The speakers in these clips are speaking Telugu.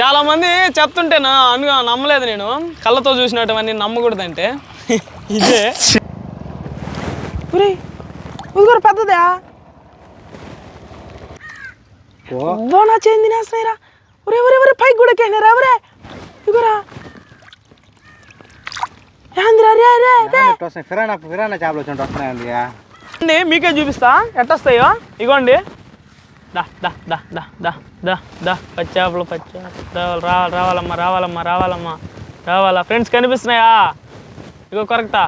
చాలా మంది చెప్తుంటే నా అను నమ్మలేదు నేను. కళ్ళతో చూసినటువంటి నమ్మకూడదంటే. ఇదే. ఇదిగోరా పెద్దదా. ఒరే ఒరే ఒరే పైకి కూడా ఒరే ఇదిగోరా మీకే చూపిస్తా. ఎట్టొస్తాయో? ఇగోండి. దా దా దా దా దా దా దా పచ్చాపలు పచ్చాపలు రావాలి రావాలమ్మా రావాలమ్మా రావాలమ్మా రావాలా ఫ్రెండ్స్ కనిపిస్తున్నాయా ఇగో కరెక్టా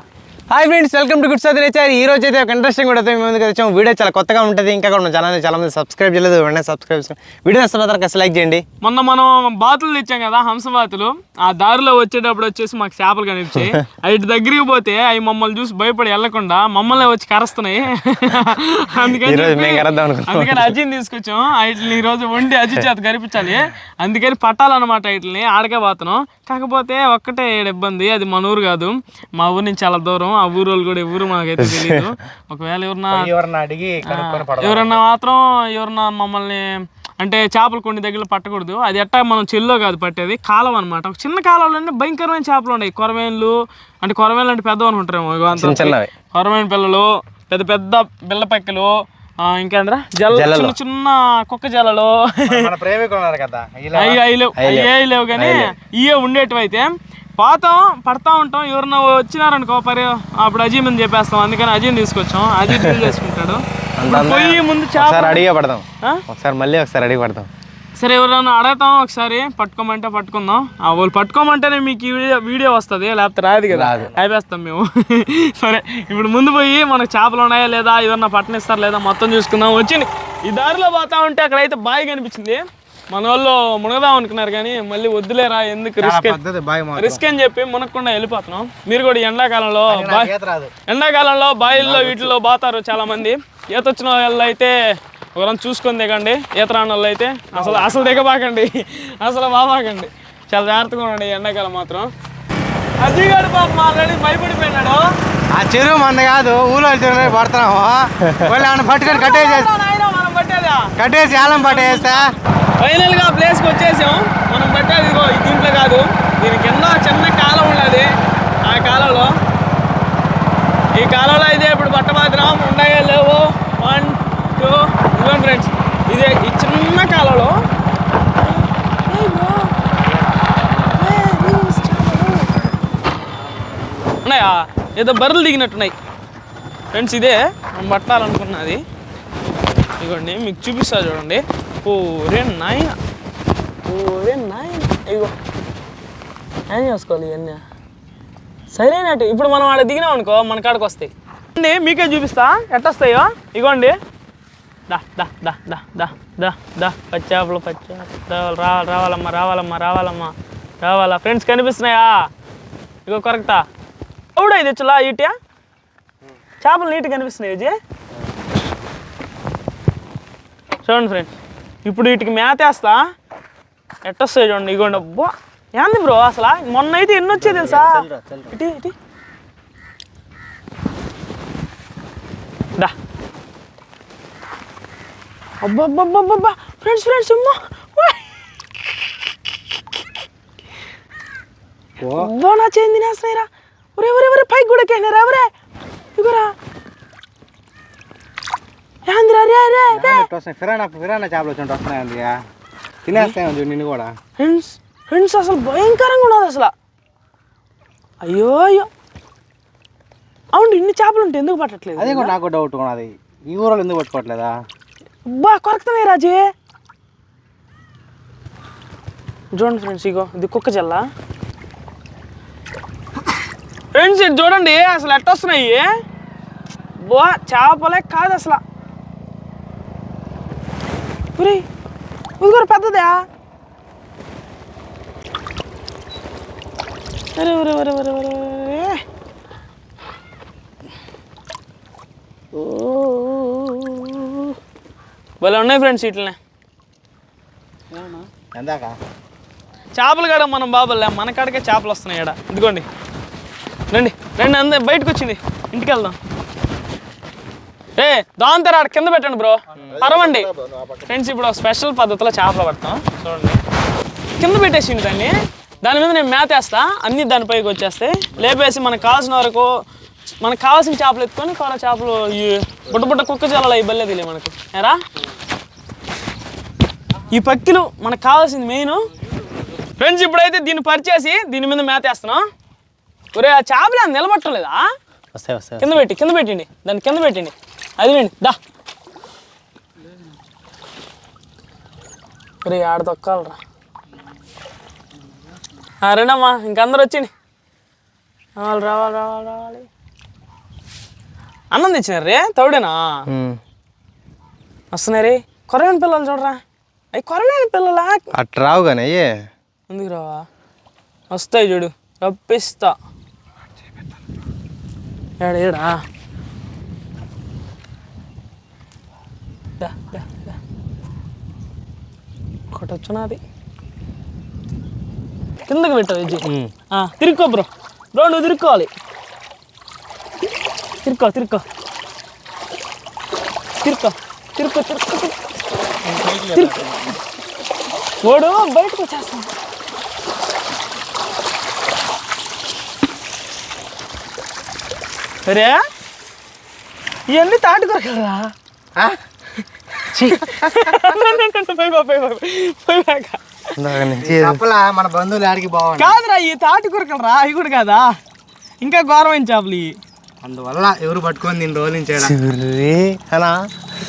hi friends welcome to good south nature ఈ రోజు అయితే ఒక ఇంట్రెస్టింగ్ కూడా మీ ముందుకు వచ్చాం. వీడియో చాలా కొత్తగా ఉంటుంది. ఇంకా కూడా మన ఛానల్ చాలా మంది సబ్స్క్రైబ్ చేయలేదు. వెంటనే సబ్స్క్రైబ్ చేసుకోండి. వీడియో నచ్చిన తర్వాత లైక్ చేయండి. మొన్న మనం బాతులు తెచ్చాం కదా హంస బాతులు. ఆ దారిలో వచ్చేటప్పుడు వచ్చేసి మాకు చేపలు కనిపించాయి. అటు దగ్గరికి పోతే అవి మమ్మల్ని చూసి భయపడి వెళ్ళకుండా మమ్మల్ని వచ్చి కరుస్తున్నాయి. అందుకని మేము. అందుకని అజిని తీసుకొచ్చాం. వీటిని ఈ రోజు వండి అజి చేత కనిపించాలి అందుకని పట్టాలన్నమాట వీటిని. ఆడకే పోతున్నాం కాకపోతే ఒక్కటే ఇబ్బంది. అది మన ఊరు కాదు. మా ఊరు నుంచి చాలా దూరం. ఆ ఊరు వాళ్ళు కూడా ఎవరు మాకైతే తెలియదు ఒకవేళ ఎవరన్నా ఎవరన్నా అడిగి ఎవరన్నా మాత్రం ఎవరన్నా మమ్మల్ని అంటే చేపలు కొన్ని దగ్గర పట్టకూడదు. అది ఎట్టా మనం చెల్లో కాదు పట్టేది కాలం అనమాట ఒక చిన్న కాలంలోనే భయంకరమైన చేపలు ఉన్నాయి. కొరవేన్లు అంటే కొరవేన్లు అంటే పెద్ద అనుకుంటారేమో. కొరవేన్ పిల్లలు పెద్ద పెద్ద బిళ్ళ పక్కలు ఇంకేంద్రా జల్ల చిన్న చిన్న కుక్క అయ్యి అయ్యి లేవు. కానీ ఇవే ఉండేటివైతే పోతాం పడతా ఉంటాం. ఎవరన్నా వచ్చినారనుకో పరి అప్పుడు అజీమ్ అని చెప్పేస్తాం. అందుకని అజీమ్ తీసుకొచ్చాం. అజీ డీల్ చేసుకుంటాడు. పోయి ముందు ఒకసారి అడిగే పడదాం. ఆ? ఒకసారి మళ్ళీ ఒకసారి అడిగి పడదాం. సరే ఎవరైనా అడగతాం ఒకసారి. పట్టుకోమంటే పట్టుకుందాం. ఆ వాళ్ళు పట్టుకోమంటేనే మీకు ఈ వీడియో వీడియో వస్తుంది. లేకపోతే రాదు కదా. అయిపోస్తాం మేము. సరే ఇప్పుడు ముందు పోయి మనకు చేపలు ఉన్నాయా లేదా? ఏదన్నా పట్టనిస్తారు లేదా? మొత్తం చూసుకుందాం. వచ్చింది. ఈ దారిలో పోతా ఉంటే అక్కడైతే బావి కనిపించింది. మన వాళ్ళు మునగదాం అనుకున్నారు కానీ మళ్ళీ వద్దులేరా ఎందుకు? రిస్క్ రిస్క్ అని చెప్పి మునక్కుండా వెళ్ళిపోతున్నాం. మీరు కూడా ఈ ఎండాకాలంలో ఎండాకాలంలో బావిల్లో వీటిలో బాతారు చాలా మంది ఈత వచ్చిన వాళ్ళు అయితే ఒకరం చూసుకొని దిగండి. ఈత రాని వాళ్ళు అయితే అసలు అసలు దిగబాకండి. అసలు బాబాకండి. చాలా జాగ్రత్తగా ఉండండి ఎండాకాలం మాత్రం. పాపం ఆల్రెడీ భయపడిపోయినాడు. ఆ చెరువు మంద కాదు ఊళ్ళో చెరువు పడుతున్నాము వాళ్ళు ఏమైనా పట్టుకొని కట్టేసి నాయనా, మనం పట్టేదా కట్టేసి ఆలం పట్టేస్తా. ఫైనల్గా ప్లేస్కి వచ్చేసాం. మనం పెట్టేది దీంట్లో కాదు. దీని కింద చిన్న కాలం ఉన్నది. ఆ కాలంలో. ఈ కాలంలో అయితే ఇప్పుడు పట్టమాత్రం ఉండగా లేవు. వన్ టూ ఇదిగోండి ఫ్రెండ్స్ ఇదే ఈ చిన్న కాలంలో. ఉన్నాయా? ఏదో బర్రెలు దిగినట్టున్నాయి. ఫ్రెండ్స్ ఇదే. మనం పట్టాలనుకున్నది. ఇదిగోండి మీకు చూపిస్తా చూడండి. ఓరే నాయన. ఓరే నాయన. ఇగో ఏం చేసుకోవాలి ఇవన్నీ. సరేనట్టు ఇప్పుడు మనం ఆడ దిగినాం అనుకో మన కాడకు వస్తాయి. అండి మీకే చూపిస్తా. ఎట్టొస్తాయో? ఇగోండి. దా దా దా దా దా దా దా. పచ్చాపలు పచ్చాపలు. రావాలి రావాలి రావాలమ్మా రావాలమ్మా రావాలమ్మా. రావాలా? ఫ్రెండ్స్ కనిపిస్తున్నాయా? ఇగో కరెక్టా అవుడా ఇది వచ్చలా ఈటియా చేపలు నీట్గా కనిపిస్తున్నాయి విజయ్. చూడండి ఫ్రెండ్స్ ఇప్పుడు వీటికి మేతేస్తా ఎట్టొస్తాయి చూడండి. ఇగోండి. అబ్బా. ఏంది బ్రో అసలు? మొన్న అయితే ఎన్ని వచ్చాయి తెలుసా? ఇటీ ఇటీ. దా. అబ్బబ్బబ్బబ్బబ్బా. ఫ్రెండ్స్ ఫ్రెండ్స్ అమ్మా. ఓయ్. అబ్బా నా చేయి తినేస్తున్నాయిరా ఒరే ఒరే ఒరే పైకి కూడా ఎక్కేసినారా ఒరే. ఇగోరా. ఏందిరా రే రే రే. ఫిరానా ఫిరానా చేపలు వచ్చి వస్తున్నాయండి తినేస్తాయి చూడు నిన్ను కూడా. ఫ్రెండ్స్ ఫ్రెండ్స్ అసలు భయంకరంగా ఉన్నది అసలు. అయ్యో అయ్యో. అవును ఇన్ని చేపలు ఉంటే ఎందుకు పట్టట్లేదు? అదే కూడా నాకు డౌట్ ఉన్నది ఈ ఊరిలో ఎందుకు పట్టుకోవట్లేదా? అబ్బా కొరకుతున్నాయి రాజీ. చూడండి ఫ్రెండ్స్ ఇగో ఇది కుక్క జల్ల. ఫ్రెండ్స్ ఇది చూడండి అసలు ఎట్టొస్తున్నాయి? బా చేపలే కాదు అసలు. ఒరే ఇదిగోరు పెద్దదా. అరే ఒరే ఒరే ఒరే ఒరే ఒరే ఓ భలే ఉన్నాయి ఫ్రెండ్స్ ఇట్లనే ఎందాక? చేపలు కాడ మనం బాబులే మన కాడికే చేపలు వస్తున్నాయి ఇక్కడ ఇదిగోండి. రండి రండి అందే బయటకు వచ్చింది ఇంటికి వెళ్దాం ఏ దాని తెర కింద పెట్టండి బ్రో. పరవండి. ఫ్రెండ్స్ ఇప్పుడు ఒక స్పెషల్ పద్ధతిలో చేపలు పడతాం. చూడండి. కింద పెట్టేసిండు దాన్ని. దాని మీద నేను మేత వేస్తా. అన్నీ దానిపైకి వచ్చేస్తాయి లేపేసి మనకు కావాల్సిన వరకు మనకు కావాల్సిన చేపలు ఎత్తుకొని కొన చేపలు ఈ బుట్ట బుట్ట కుక్క చేపలు అవి బల్లేదిలే మనకు. ఏరా? ఈ పక్కిలు మనకు కావాల్సింది మెయిన్ ఫ్రెండ్స్ ఇప్పుడైతే దీన్ని పరిచేసి దీని మీద మేత వేస్తున్నాం. ఒరే ఆ చేపలు నిలబట్టలేదా? వస్తాయి వస్తాయి కింద పెట్టి కింద పెట్టండి. దాన్ని కింద పెట్టండి. అది వేయండి దా. ఒరే ఆడ తొక్కాలరా. ఆ, రండమ్మా ఇంకందరూ వచ్చింది రావాలి రావాలి రావాలి రావాలి. అన్నం తెచ్చినారు రే తౌడేనా ఉమ్. వస్తున్నాయి రే. కొరవేని పిల్లలు చూడరా? అవి కొరవేని పిల్లలా? అటు రావు కానీ అయ్యే ఎందుకు రావా? వస్తాయి చూడు రప్పిస్తా. ఏడా ఏడా దా, దా, దా. ఒకటి వచ్చినది కిందకి పెట్టావు తిరుక్కో బ్రో. బ్రో నువ్వు తిరుక్కోవాలి. తిరుక్కో తిరుక్కో. తిరుక్కో తిరుక్కో తిరుక్కో తిరుక్కో. ఓడు బయటకు వచ్చేస్తాను అరే ఇవన్నీ తాటుకోరకరా చెప్పలా మన బంధువులు ఆడికి బాగుంది కాదురా ఈ తాటుకొరకలరా అవి కూడా కాదా. ఇంకా ఘోరమైన చేపలు ఇవి? అందువల్ల ఎవరు పట్టుకొని దీన్ని రోజుల నుంచి ఈడ. చిర్రి. అనా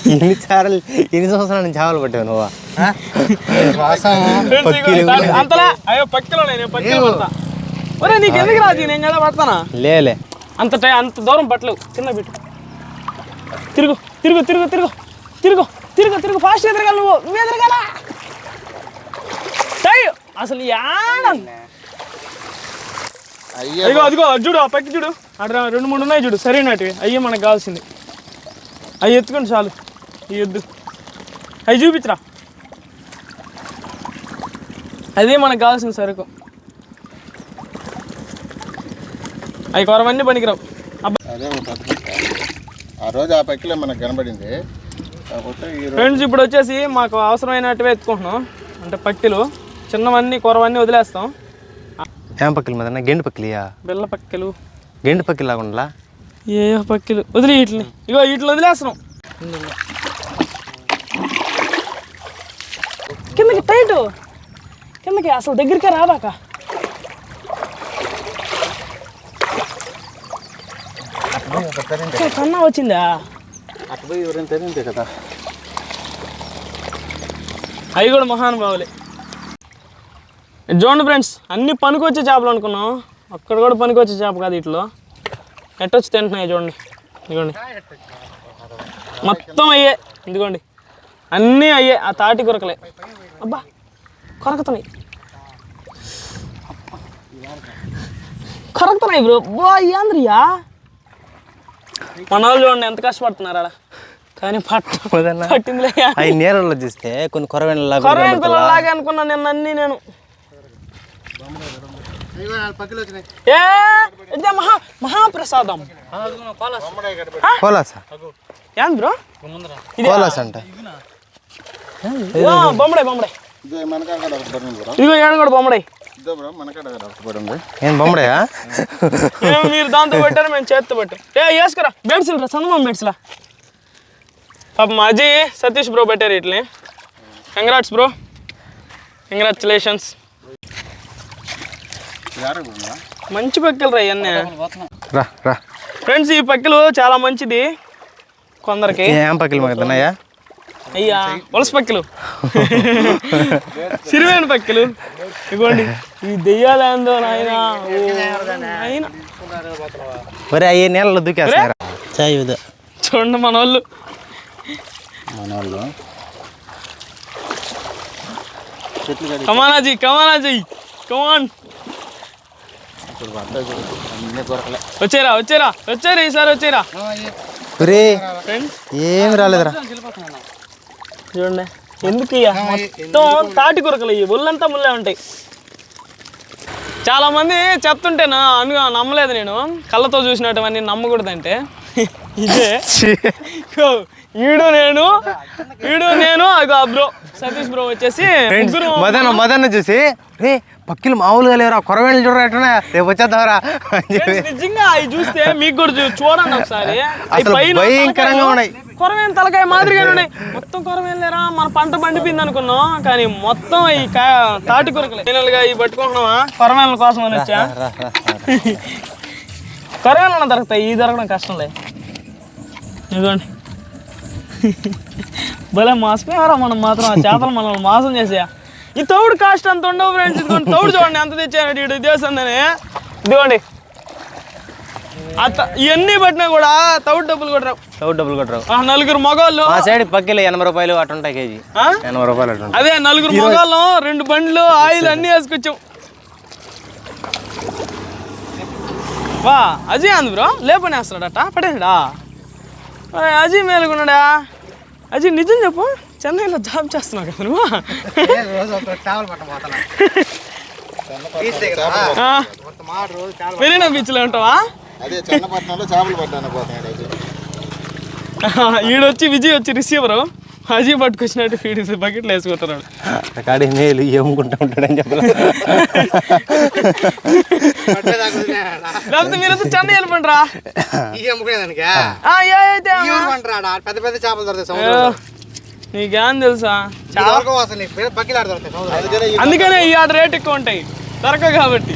ఎన్ని సార్లు ఎన్ని సంవత్సరాల నుంచి చేపలు పట్టావు నువ్వు? తాటి- అంతలా? అయ్యో పక్కిలో నేను ఒరే నీకు ఎందుకు రాదు నేను కదా పడతానా? లేలే అంత టై అంత దూరం పట్టలేవు. కింద పెట్టు తిరుగు తిరుగు తిరుగు తిరుగు. తిరుగు. తిరుగు తిరుగు ఫాస్ట్ ఎదురుగా నువ్వు. నువ్వు ఎదురుగా అసలు అయ్యో. అదిగో అది చూడు ఆ పక్కి చూడు. అక్కడ రెండు మూడు ఉన్నాయి చూడు సరైనటివి. అయ్యే మనకు కావాల్సింది. అవి ఎత్తుకోండి చాలు. ఈ ఎద్దు అవి చూపించరా. అదే మనకు కావాల్సిన సరుకు. అవి కొరవన్నీ పనికిరావు. అబ్బా అదే. ఆ రోజు ఆ పక్కిలో మనకు కనబడింది. ఫ్రెండ్స్ ఇప్పుడు వచ్చేసి మాకు అవసరమైనట్టువే ఎత్తుకుంటున్నాం. అంటే పక్కిలు చిన్నవన్నీ కూరవన్నీ వదిలేస్తాం. ఏం పక్కలు మీద గెండు పక్కలియా? బిల్ల పక్కిలు. గెండు పక్కలు లాగుండా ఏ పక్కిలు? వదిలి వీటిని. ఇగో వీటిని వదిలేస్తున్నాం. కిందకి టైట్. కిందకి అసలు దగ్గరికే రాబాక. కన్నా వచ్చిందా? అటు పోయి ఎవరైనా తెలియదే కదా. అవి కూడా మహానుభావులే చూడండి ఫ్రెండ్స్ అన్ని పనికొచ్చే చేపలు అనుకున్నాం. అక్కడ కూడా పనికొచ్చే చేప కాదు ఇట్లో. ఎట్టొచ్చి తింటున్నాయి చూడండి. ఇదిగోండి. మొత్తం అయ్యే. ఇదిగోండి. అన్నీ అయ్యే. ఆ తాటి కొరకలే. అబ్బా కొరకుతున్నాయి. కొరకుతున్నాయి బ్రో. బో అయ్యాంద్రియా మన వాళ్ళు చూడండి ఎంత కష్టపడుతున్నారు ఆడ. కానీ పట్ట వదన్నా. పట్టిందిలే అవి నీళ్ళలో చూస్తే కొన్ని కొరవైన లాగా కొరవైన పిల్లలాగే అనుకున్నా నేను అన్నీ నేను. ఏ ఇదే మహా మహాప్రసాదం. కోలాస? ఏంది బ్రో? కోలాస్ అంట. ఆ, బొమ్మడే బొమ్మడే. ఇదిగో ఏడు కూడా బొమ్మడే. ఏం బొమ్మడయా మీరు దాంతో పెట్టారు మేము చేత్తో పెట్టాం. ఏ వేసుకురా బెడ్స్లు రా చందమామ బెడ్స్లా పాప మా అజయ్ సతీష్ బ్రో పెట్టారు ఇట్లే. Congrats bro. కంగ్రాచులేషన్స్ మంచి పక్కలు రా ఇవన్నీ రా రా. ఫ్రెండ్స్ ఈ పక్కలు చాలా మంచిది. కొందరికి. ఏం పక్కలు మాకు తిన్నాయా అయ్యా? వలస పక్కలు. సిరివేణ పక్కలు. ఇగోండి. ఈ దెయ్యాలేందో నాయన? మరి అయ్యే నీళ్ళలో ఇదా చూడండి మన వాళ్ళు మన వాళ్ళు చెట్లు కడి కమానాజీ కమానాజీ కమాన్ వచ్చేరా వచ్చేరా వచ్చారా ఈసారి వచ్చేరా. ఏం. రాలేదురా. చూడండి. ఎందుకు ఇయ్య? మొత్తం తాటి కొరకలు ఇవి ఒళ్ళంతా ముళ్ళే ఉంటాయి. చాలా మంది చెప్తుంటేనా అను నమ్మలేదు నేను. కళ్ళతో చూసినట్టువన్నీ నమ్మకూడదంటే. ఇదే. ఈడు నేను ఈడు నేను బ్రో సతీష్ బ్రో వచ్చేసి మదన్ మదన్ చూసి రే పక్కిలు మామూలుగా లేరా? కొరవేళ్ళు చూడరా రేపు Friends, నిజంగా అవి చూస్తే మీకు కూడా చూడండి ఒకసారి. అసలు భయంకరంగా ఉన్నాయి. కొరవేన తలకాయ మాదిరిగానే ఉన్నాయి. మొత్తం కొరవేలు లేరా? మన పంట పండిపోయింది అనుకున్నాం కానీ మొత్తం ఈ తాటి కొరకలే. ఫైనల్గా ఇవి పట్టుకుంటున్నావా? కొరవేల కోసం అని వచ్చా? కొరవేలు దొరుకుతాయి ఈ దొరకడం కష్టంలే. ఇదిగోండి. భలే మోసపోయారా మనం మాత్రం ఆ చేపలు మనం మోసం చేసా ఈ తౌడు కాస్ట్ అంత ఉండవు ఫ్రెండ్స్ ఇదిగోండి తౌడు చూడండి ఎంత తెచ్చాడు ఇటు దేశందని ఇదిగోండి. అత్త ఇవన్నీ పట్టినా కూడా తౌడు డబ్బులు కూడా రావు. చౌట్ డబ్బులు కొట్టరావు ఆ నలుగురు మగవాళ్ళు మా సైడ్ పక్కిలు ఎనభై రూపాయలు అటు ఉంటాయి కేజీ. ఆ? ఎనభై రూపాయలు అటు అదే నలుగురు మగవాళ్ళం రెండు బండ్లు ఆయిల్ అన్నీ వేసుకొచ్చాం. వా అజయ్ అంది బ్రో లేపనేస్తాడట పడేసాడా? అజయ్ మేలుకున్నాడా అజయ్ నిజం చెప్పు. చెన్నైలో జాబ్ చేస్తున్నావు కదా నువ్వు? మెరీనా బీచ్లో ఉంటావా? ఈడొచ్చి విజయ్ వచ్చి రిసీవరు అజయ్ పట్టుకొచ్చినట్టు ఫీడ్ బకెట్లో వేసుకుంటున్నాడు కాడి మేలు ఏముకుంటా ఉంటాడని చెప్పలేదు మీరంతా చెన్నై ఊరు పంటరాడా పెద్ద పెద్ద చేపలు దొరుకుతాయి నీకేం తెలుసా? అందుకనే ఈ ఆడ రేట్ ఎక్కువ ఉంటాయి. దొరక కాబట్టి.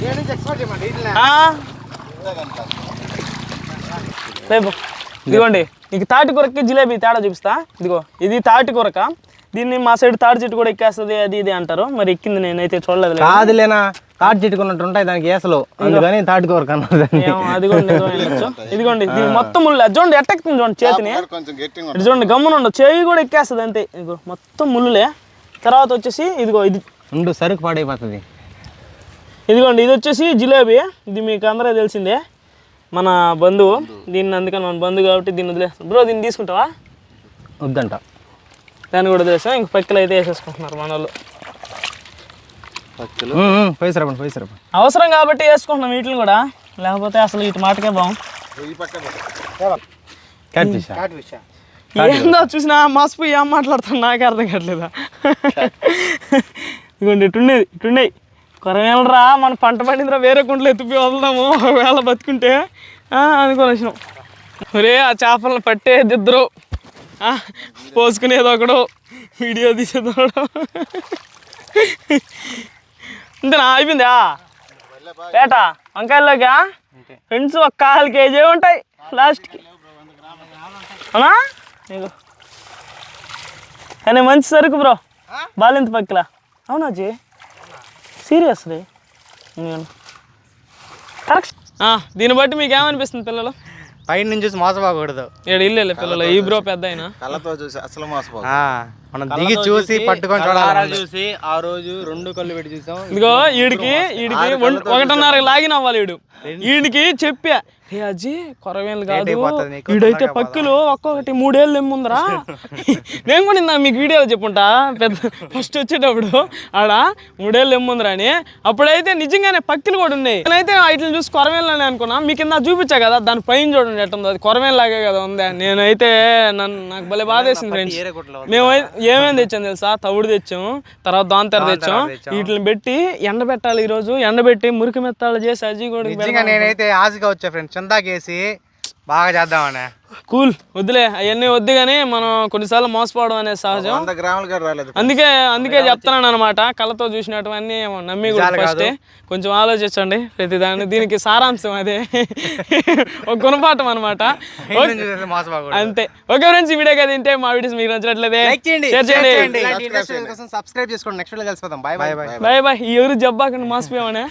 ఇదిగోండి. నీకు తాటి కూరకి జిలేబీ తేడా చూపిస్తా. ఇదిగో ఇది తాటి కూరక. దీన్ని మా సైడ్ తాటి చెట్టు కూడా ఎక్కేస్తుంది అది ఇది అంటారు. మరి ఎక్కింది నేనైతే చూడలేదు కాదులేనా? తాటి చెట్టుకున్నట్టు ఉంటాయి దానికి ఏసలు. అందుకని తాటి కూర కన్నా దాన్ని. ఏమో అది కూడా నిజమే అయ్యొచ్చు. ఇదిగోండి దీని మొత్తం ముళ్ళు చూడండి ఎట్టెక్కుతుంది చూడండి చేతిని. చూడండి గమ్మున ఉండదు చేయి కూడా ఎక్కేస్తుంది అంతే. ఇదిగో మొత్తం ముళ్ళులే తర్వాత వచ్చేసి ఇదిగో ఇది. ఉండు సరుకు పాడైపోతుంది. ఇదిగోండి ఇది వచ్చేసి జిలేబీ. ఇది మీకు అందరూ తెలిసిందే. మన బంధువు. దీన్ని అందుకని మన బంధువు కాబట్టి దీన్ని వదిలేస్తాం. బ్రో దీన్ని తీసుకుంటావా? వద్దంట. దాన్ని కూడా వదిలేస్తాం ఇంక పక్కలు అయితే వేసేసుకుంటున్నారు మన వాళ్ళు పైసరా పైసరా అవసరం కాబట్టి వేసుకుంటున్నాం వీటిని కూడా. లేకపోతే అసలు ఇటు మాటకే బాగు. ఈ పక్క పెట్టు. క్యాట్ ఫిష్ కాటు విషయం ఏందో చూసినా మసిపోయి ఏం మాట్లాడుతాను నాకే అర్థం కావట్లేదా? ఇదిగోండి ఇటుండేది ఇటుండేవి కొరవేలరా మన పంట పండిందిరా వేరే కుంటలు ఎత్తిపోయి వదులుదాము. ఒకవేళ బతుకుంటే ఆ, అనుకోని వచ్చినాం. ఒరే ఆ చేపలను పట్టేది ఇద్దరు ఆ, పోసుకునేది ఒకడు వీడియో తీసేది ఒకడు. ఇంతనా? అయిపోయిందా? పేట? వంకాయల్లోకా? ఫ్రెండ్స్ ఒక కాలు కేజీ ఉంటాయి. లాస్ట్కి. అవునా? నీకు కానీ మంచి సరుకు బ్రో. బాలింత పక్కల. అవునా జీ? సీరియస్ రే. కరెక్ట్. దీన్ని బట్టి మీకు ఏమనిపిస్తుంది పిల్లలు? పైన నుంచి చూసి మోసపోకూడదు. ఏడు ఇల్లు పిల్లలు. ఈ బ్రో పెద్ద అయినా. కళ్ళతో చూసి అసలు మోసపోదు ఆ, మనం దిగి చూసి పట్టుకొని చూడాలి చూసి ఆ రోజు రెండు కళ్ళు పెట్టి చూసాం. ఇదిగో వీడికి వీడికి ఒంటి- ఒకటిన్నర లాగిన అవ్వాలి వీడు వీడికి చెప్పా హే అజ్జి కొరవేలు కాదు. వీడైతే పక్కులు ఒక్కొక్కటి మూడేళ్ళు ఏముందరా నేను కూడా ఇందాక మీకు వీడియో చెప్పుంటా పెద్ద ఫస్ట్ వచ్చేటప్పుడు ఆడ మూడేళ్ళు ఏముందరా అని. అప్పుడైతే నిజంగానే పక్కులు కూడా ఉన్నాయి. నేనైతే వాటిని చూసి కొరవేలని అనుకున్నా. మీకు ఇందా చూపించా కదా దాని పైన చూడండి ఎట్టుందో అది కొరవేలు లాగే కదా ఉందా నేనైతే నన్ను నాకు భలే బాధ వేసింది ఫ్రెండ్స్ మేము ఏమేమి తెచ్చాం తెలుసా? తవుడు తెచ్చాము తర్వాత దాంతర తెచ్చాం. వీటిని పెట్టి ఎండబెట్టాలి ఈ రోజు ఎండబెట్టి మురికి మెత్తాలు చేసి అజ్జి కూడా నేనైతే ఆశగా వచ్చా ఫ్రెండ్ చందాకేసి బాగా చేద్దామని. కూల్ వద్దులే. అవన్నీ వద్దు కానీ మనం కొన్నిసార్లు మోసపోవడం అనేది సహజం. వంద గ్రాములు కూడా రాలేదు. అందుకే అందుకే చెప్తున్నాను అనమాట కళ్ళతో చూసినటువన్నీ నమ్మి కూడా ఫస్ట్ కొంచెం ఆలోచించండి. ప్రతి దాన్ని దీనికి సారాంశం అదే. ఒక గుణపాఠం అనమాట అంతే. ఓకే ఫ్రెండ్స్ ఈ వీడియో కదా తింటే మా వీడియోస్ మీకు నచ్చినట్లయితే లైక్ చేయండి. షేర్ షేర్ చేయండి. చేయండి. ఇలాంటి ఇంట్రెస్ట్ కోసం సబ్స్క్రైబ్ చేసుకోండి. Next boy boy boy boy ఈ ఎవరు జబ్బాకండి మోసపోయామనే.